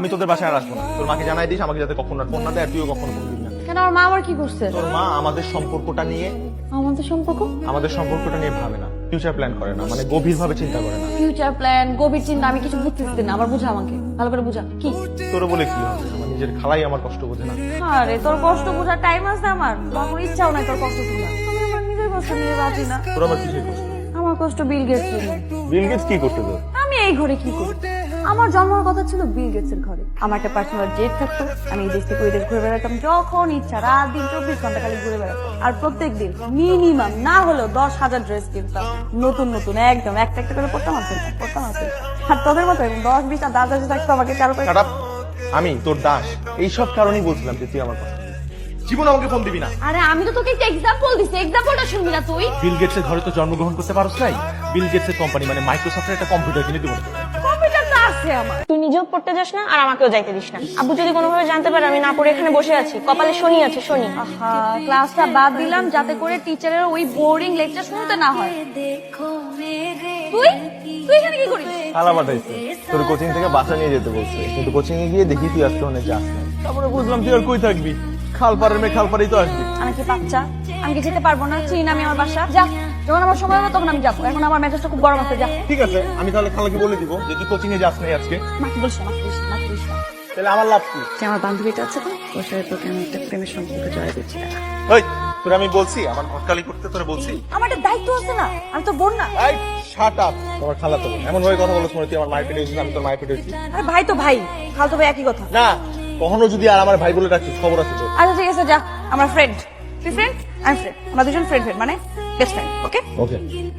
আমি তোদের বাসায় আর আসব না। তোর মাকে জানাই দিস আমাকে যাতে কখনো আর ফোন না দেয় আর তুইও কখনো ফোন দিবি না। কেন আমার মা আবার কি করছে? তোর মা আমাদের সম্পর্কটা নিয়ে আমাদের সম্পর্ক? আমাদের সম্পর্কটা নিয়ে ভাবে না। ফিউচার প্ল্যান করে না মানে গভীর ভাবে চিন্তা করে না। ফিউচার প্ল্যান গভীর চিন্তা আমি কিছু বুঝতেছি না। আবার বুঝা আমাকে। ভালো করে বুঝা। কি? তোর বলে কি হবে? আমার নিজের খালাই আমার কষ্ট বোঝে না। আরে তোর কষ্ট বোঝার টাইম আছে আমার। আমার ইচ্ছাও নাই তোর কষ্ট শোনা আমি আমার নিজের কষ্ট নিয়ে বাঁচি না। তোর আবার কিসের কষ্ট? আমার কষ্ট বিল গেটস বিল গেটস কি করতে তোর? আমি এই ঘরে কি করি আমার জন্মের কথা ছিল বিল গেটস এর ঘরে। আমার একটা পার্সোনাল জেট থাকতো। আমি এই দেশ থেকে ওই দেশ ঘুরে বেড়াতাম। যখন ইচ্ছা রাত দিন চব্বিশ ঘণ্টা খালি ঘুরে বেড়াতাম। আর প্রত্যেক দিন মিনিমাম না হলেও দশ হাজার ড্রেস কিনতাম। নতুন নতুন একদম একটা একটা করে পড়তাম আসতে পড়তাম আসতে আর তোদের মতো এরকম দশ বিশটা দাদা যে থাকতো আমাকে পাঁচ। আমি তোর দাস এইসব কারণেই বলছিলাম যে তুই আমার বুঝিস। জীবন আমাকে ফোন দিবি না। আরে আমি তো তোকে একটা এক্সাম্পল দিছি। এক্সাম্পলটা শুনবি না তুই? বিল গেটসের ঘরে তো জন্মগ্রহণ করতে পারছ নাই? বিল গেটসের কোম্পানি মানে মাইক্রোসফটের একটা কম্পিউটার কিনে দিব আছে আমার। তুই নিজেও পড়তে যাস না আর আমাকেও যাইতে দিস না। আব্বু যদি কোনোভাবে জানতে পারে আমি না পড়ে এখানে বসে আছি কপালে শনি আছে শনি। আহা ক্লাসটা বাদ দিলাম যাতে করে টিচারের ওই বোরিং লেকচার শুনতে না হয়। তুই? তুই এখানে কি করিস? খালা পাঠাইছে। তোর কোচিং থেকে বাসা নিয়ে যেতে বলছে। কিন্তু কোচিং এ গিয়ে দেখি তুই আজকে অনেক যাস তারপরে বুঝলাম তুই আর কই থাকবি? খালপাড়ের মেয়ে খালপাড়েই তো আসবি। আমি কি বাচ্চা? আমি কি যেতে পারব না? চিন আমি আমার বাসা। যা। যখন আমার সময় হবে তখন আমি যাব। এখন আমার মেজাজটা খুব গরম আছে যা। ঠিক আছে আমি তাহলে খালাকে বলে দিব যে তুই কোচিং এ যাস নাই আজকে। মাকে বলিস না মাকে বলিস না মাকে বলিস না। তাহলে আমার লাভ কি? যে আমার বান্ধবীটা আছে তো ওর সাথে তোকে আমি একটা প্রেমের সম্পর্কে জড়াই দিচ্ছি ওই তোর আমি বলছি আমার ঘটকালি করতে তোরা বলছি। আমার একটা দায়িত্ব আছে না আমি তো বোন না। এই শাট আপ তোমার খালা তো এমন ভাবে কথা বলছ মনে তুই আমার মায়ের পেটে হয়েছিস আমি তোর মায়ের পেটে হয়েছি আরে ভাই তো ভাই খালতো ভাই একই কথা। না কখনো যদি আর আমার ভাই বলে ডাকিস খবর আছে তো আচ্ছা ঠিক আছে যা আমরা ফ্রেন্ড তুই ফ্রেন্ড আমি ফ্রেন্ড আমরা দুজন ফ্রেন্ড ফ্রেন্ড মানে? best friend okay? Okay.